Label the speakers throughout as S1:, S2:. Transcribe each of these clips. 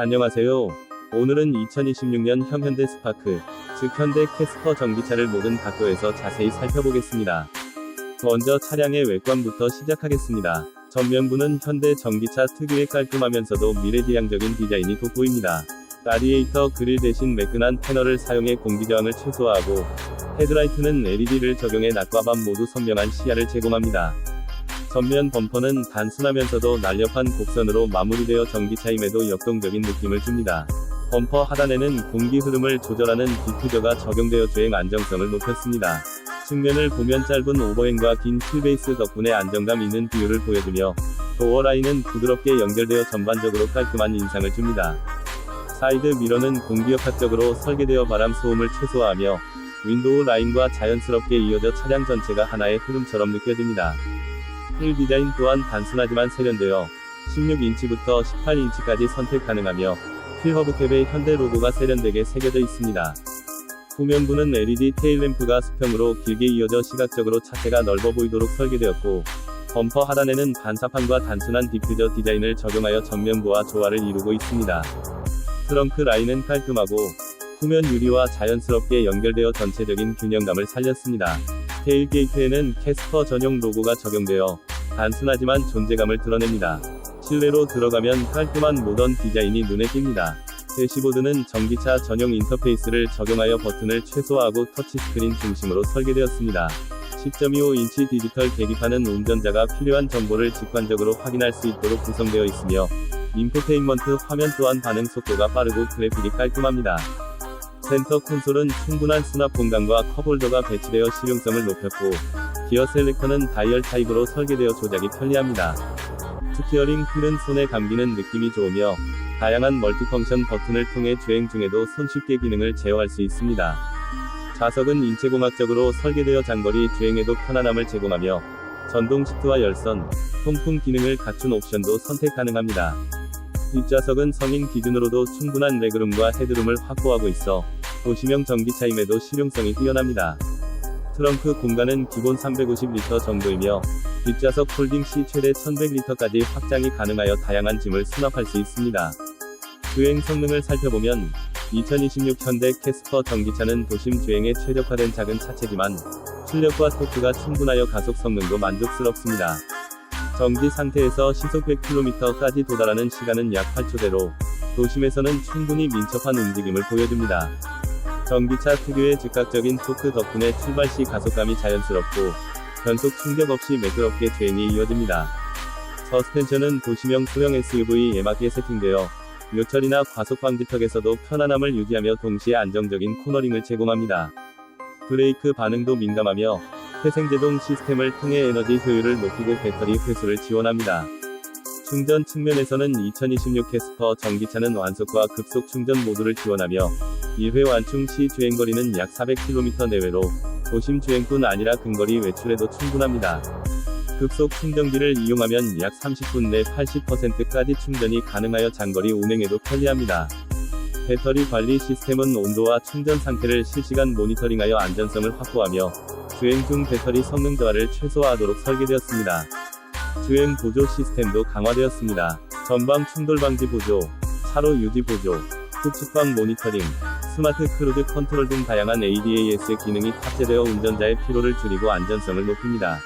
S1: 안녕하세요. 오늘은 2026년 현현대 스파크, 즉 현대 캐스퍼 전기차를 모든 각도에서 자세히 살펴보겠습니다. 먼저 차량의 외관부터 시작하겠습니다. 전면부는 현대 전기차 특유의 깔끔하면서도 미래지향적인 디자인이 돋보입니다. 라디에이터 그릴 대신 매끈한 패널을 사용해 공기저항을 최소화하고 헤드라이트는 LED를 적용해 낮과 밤 모두 선명한 시야를 제공합니다. 전면 범퍼는 단순하면서도 날렵한 곡선으로 마무리되어 전기차임에도 역동적인 느낌을 줍니다. 범퍼 하단에는 공기 흐름을 조절하는 디퓨저가 적용되어 주행 안정성을 높였습니다. 측면을 보면 짧은 오버행과 긴 휠베이스 덕분에 안정감 있는 비율을 보여주며 도어 라인은 부드럽게 연결되어 전반적으로 깔끔한 인상을 줍니다. 사이드 미러는 공기역학적으로 설계되어 바람 소음을 최소화하며 윈도우 라인과 자연스럽게 이어져 차량 전체가 하나의 흐름처럼 느껴집니다. 휠 디자인 또한 단순하지만 세련되어 16인치부터 18인치까지 선택 가능하며 휠 허브캡에 현대 로고가 세련되게 새겨져 있습니다. 후면부는 LED 테일램프가 수평으로 길게 이어져 시각적으로 차체가 넓어 보이도록 설계되었고, 범퍼 하단에는 반사판과 단순한 디퓨저 디자인을 적용하여 전면부와 조화를 이루고 있습니다. 트렁크 라인은 깔끔하고, 후면 유리와 자연스럽게 연결되어 전체적인 균형감을 살렸습니다. 테일 게이트에는 캐스퍼 전용 로고가 적용되어 단순하지만 존재감을 드러냅니다. 실내로 들어가면 깔끔한 모던 디자인이 눈에 띕니다. 대시보드는 전기차 전용 인터페이스를 적용하여 버튼을 최소화하고 터치스크린 중심으로 설계되었습니다. 10.25인치 디지털 계기판은 운전자가 필요한 정보를 직관적으로 확인할 수 있도록 구성되어 있으며 인포테인먼트 화면 또한 반응 속도가 빠르고 그래픽이 깔끔합니다. 센터 콘솔은 충분한 수납 공간과 컵홀더가 배치되어 실용성을 높였고 기어 셀렉터는 다이얼 타입으로 설계되어 조작이 편리합니다. 스티어링 휠은 손에 감기는 느낌이 좋으며 다양한 멀티펑션 버튼을 통해 주행 중에도 손쉽게 기능을 제어할 수 있습니다. 좌석은 인체공학적으로 설계되어 장거리 주행에도 편안함을 제공하며 전동 시트와 열선, 통풍 기능을 갖춘 옵션도 선택 가능합니다. 뒷좌석은 성인 기준으로도 충분한 레그룸과 헤드룸을 확보하고 있어 도시명 전기차임에도 실용성이 뛰어납니다. 트렁크 공간은 기본 350리터 정도이며 뒷좌석 폴딩 시 최대 1100리터까지 확장이 가능하여 다양한 짐을 수납할 수 있습니다. 주행 성능을 살펴보면 2026 현대 캐스퍼 전기차는 도심 주행에 최적화된 작은 차체지만 출력과 토크가 충분하여 가속 성능도 만족스럽습니다. 정지 상태에서 시속 100km까지 도달하는 시간은 약 8초대로 도심에서는 충분히 민첩한 움직임을 보여줍니다. 전기차 특유의 즉각적인 토크 덕분에 출발 시 가속감이 자연스럽고 변속 충격 없이 매끄럽게 주행이 이어집니다. 서스펜션은 도시명 소형 SUV에 맞게 세팅되어 요철이나 과속 방지턱에서도 편안함을 유지하며 동시에 안정적인 코너링을 제공합니다. 브레이크 반응도 민감하며 회생제동 시스템을 통해 에너지 효율을 높이고 배터리 회수를 지원합니다. 충전 측면에서는 2026 캐스퍼 전기차는 완속과 급속 충전 모두를 지원하며 1회 완충 시 주행거리는 약 400km 내외로 도심 주행뿐 아니라 근거리 외출에도 충분합니다. 급속 충전기를 이용하면 약 30분 내 80%까지 충전이 가능하여 장거리 운행에도 편리합니다. 배터리 관리 시스템은 온도와 충전 상태를 실시간 모니터링하여 안전성을 확보하며 주행 중 배터리 성능 저하를 최소화하도록 설계되었습니다. 주행 보조 시스템도 강화되었습니다. 전방 충돌 방지 보조, 차로 유지 보조, 후측방 모니터링, 스마트 크루즈 컨트롤 등 다양한 ADAS 기능이 탑재되어 운전자의 피로를 줄이고 안전성을 높입니다.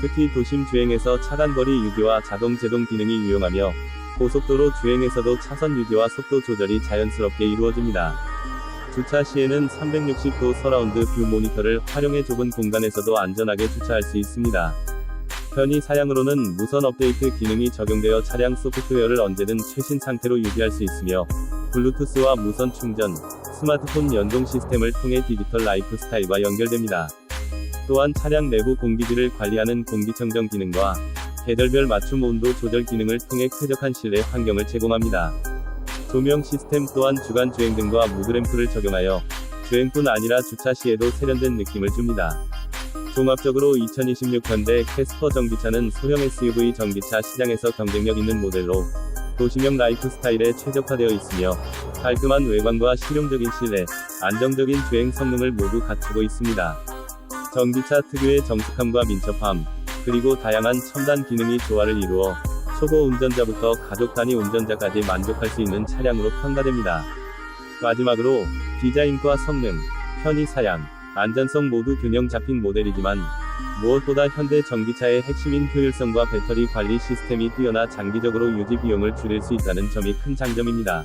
S1: 특히 도심 주행에서 차간 거리 유지와 자동 제동 기능이 유용하며 고속도로 주행에서도 차선 유지와 속도 조절이 자연스럽게 이루어집니다. 주차 시에는 360도 서라운드 뷰 모니터를 활용해 좁은 공간에서도 안전하게 주차할 수 있습니다. 편의 사양으로는 무선 업데이트 기능이 적용되어 차량 소프트웨어를 언제든 최신 상태로 유지할 수 있으며 블루투스와 무선 충전, 스마트폰 연동 시스템을 통해 디지털 라이프 스타일과 연결됩니다. 또한 차량 내부 공기질을 관리하는 공기청정 기능과 계절별 맞춤 온도 조절 기능을 통해 쾌적한 실내 환경을 제공합니다. 조명 시스템 또한 주간 주행 등과 무드램프를 적용하여 주행뿐 아니라 주차 시에도 세련된 느낌을 줍니다. 종합적으로 2026 현대 캐스퍼 전기차는 소형 SUV 전기차 시장에서 경쟁력 있는 모델로 도시명 라이프 스타일에 최적화되어 있으며 깔끔한 외관과 실용적인 실내, 안정적인 주행 성능을 모두 갖추고 있습니다. 전기차 특유의 정숙함과 민첩함, 그리고 다양한 첨단 기능이 조화를 이루어 초보 운전자부터 가족 단위 운전자까지 만족할 수 있는 차량으로 평가됩니다. 마지막으로 디자인과 성능, 편의 사양, 안전성 모두 균형 잡힌 모델이지만 무엇보다 현대 전기차의 핵심인 효율성과 배터리 관리 시스템이 뛰어나 장기적으로 유지 비용을 줄일 수 있다는 점이 큰 장점입니다.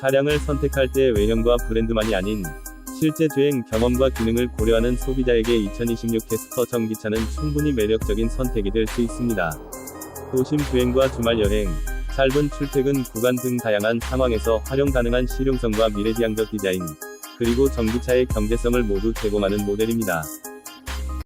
S1: 차량을 선택할 때 외형과 브랜드만이 아닌 실제 주행 경험과 기능을 고려하는 소비자에게 2026 캐스퍼 전기차는 충분히 매력적인 선택이 될 수 있습니다. 도심 주행과 주말 여행, 짧은 출퇴근 구간 등 다양한 상황에서 활용 가능한 실용성과 미래지향적 디자인, 그리고 전기차의 경제성을 모두 제공하는 모델입니다.